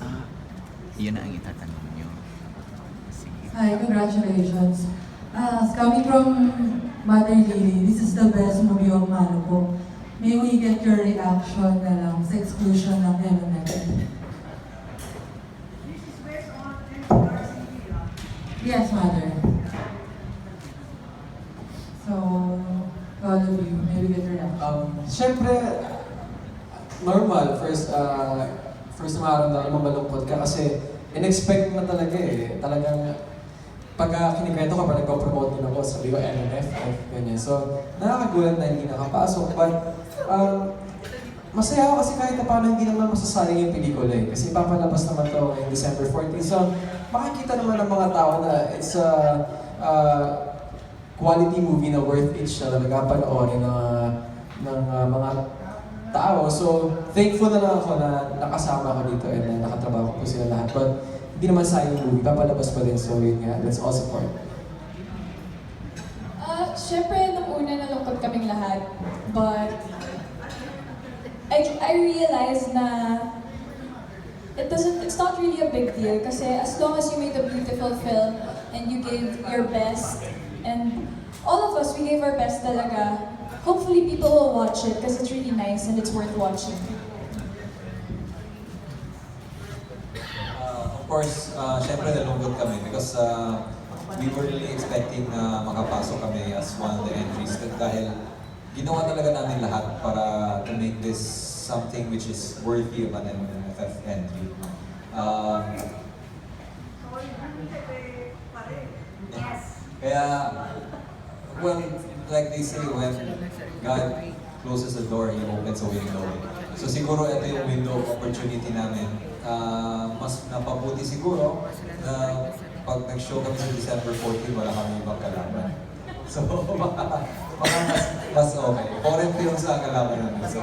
Ah, yun na ang itatanong nyo. Sige. Hi, congratulations. Uh, coming from Mother Lily, this is the best movie of Mano. May we get your reaction na lang sa exclusion ng Element? Yes, Mother. So, all of you, may we get your reaction? Um, Siyempre, normal, first, uh, first na araw na malungkot ka kasi in-expect mo talaga eh. Talagang pag uh, kinikwento ka pa, nagpo-promote din ako, sabi ko MNF, F, ganyan. So, nakakagulat na hindi nakapasok. But, um, masaya ako kasi kahit na paano hindi naman masasayang yung pelikula eh. Kasi papalabas naman to ngayong December 14. So, makikita naman ng mga tao na it's a uh, quality movie na worth it siya talaga panoorin ng, uh, ng uh, mga tao. So, thankful na lang ako na nakasama ko dito and uh, nakatrabaho ko sila lahat. But, hindi naman sayang yung movie, papalabas pa din. So, yun nga, let's all support. Ah, syempre, nung una nalungkot kaming lahat. But, I, I realized na it doesn't, it's not really a big deal kasi as long as you made a beautiful film and you gave your best and all of us, we gave our best talaga. Hopefully people will watch it because it's really nice and it's worth watching. Uh, of course, uh, syempre nalungkot kami because uh, we were really expecting na makapasok kami as one of the entries dahil ginawa talaga namin lahat para to make this something which is worthy of an MFF entry. Um, Kaya, well, like they say, when God closes the door, He opens a window. So siguro ito yung window of opportunity namin. Ah, mas napabuti siguro na pag nag-show kami sa December 14, wala kami ibang kalaban. So, baka, baka mas, mas okay. Foreign film sa kalaban namin. So,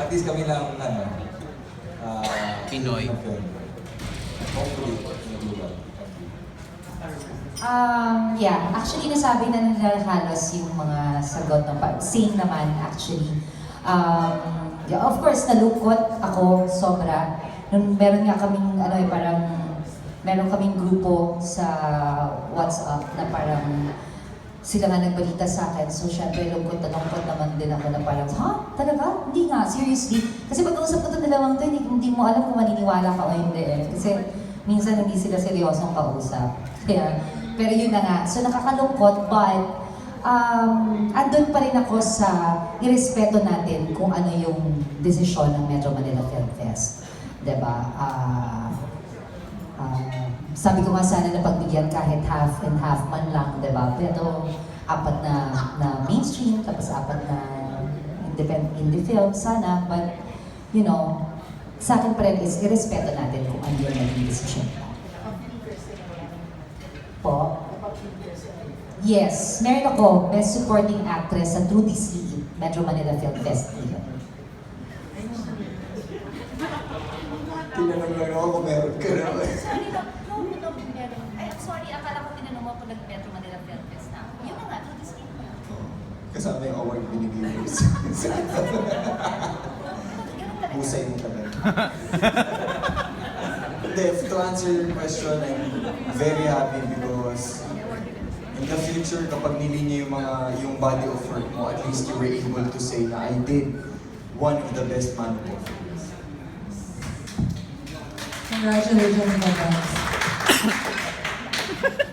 at least kami lang, ano, ah, Pinoy. Hopefully. Um, yeah, actually nasabi na nila halos yung mga sagot ng pag same naman actually. Um, yeah, of course, nalungkot ako sobra. Nung meron nga kaming, ano eh, parang, meron kaming grupo sa WhatsApp na parang sila nga nagbalita sa akin. So, syempre, lungkot na lungkot naman din ako na parang, ha? Talaga? Hindi nga, seriously. Kasi pag-usap ko ito dalawang to, hindi, hindi mo alam kung maniniwala ka o hindi eh. Kasi minsan hindi sila seryosong kausap. Kaya, pero yun na nga. So, nakakalungkot, but um, andun pa rin ako sa irespeto natin kung ano yung desisyon ng Metro Manila Film Fest. 'Di ba? Ah, ah, sabi ko nga sana na pagbigyan kahit half and half man lang, 'di ba? Pero apat na na mainstream tapos apat na independent indie film sana but you know sa akin pa rin is irespeto natin kung ano yung naging desisyon mo. Po? Yes, meron ako Best Supporting Actress sa True DC Metro Manila Film Fest. Yun. Tinanong lang ako kung meron ka na. Sorry, no, no, no, meron. Ay, I'm sorry, akala ko tinanong mo kung nag-Metro Manila Film Fest na. Yun na nga, True DC. Kasama yung award binigay mo sa Husay mo talaga. Hindi, to answer your question, I'm very happy because in the future, kapag nilinya yung mga, yung body of work mo, at least you were able to say na I did one of the best man films. Congratulations, Madam.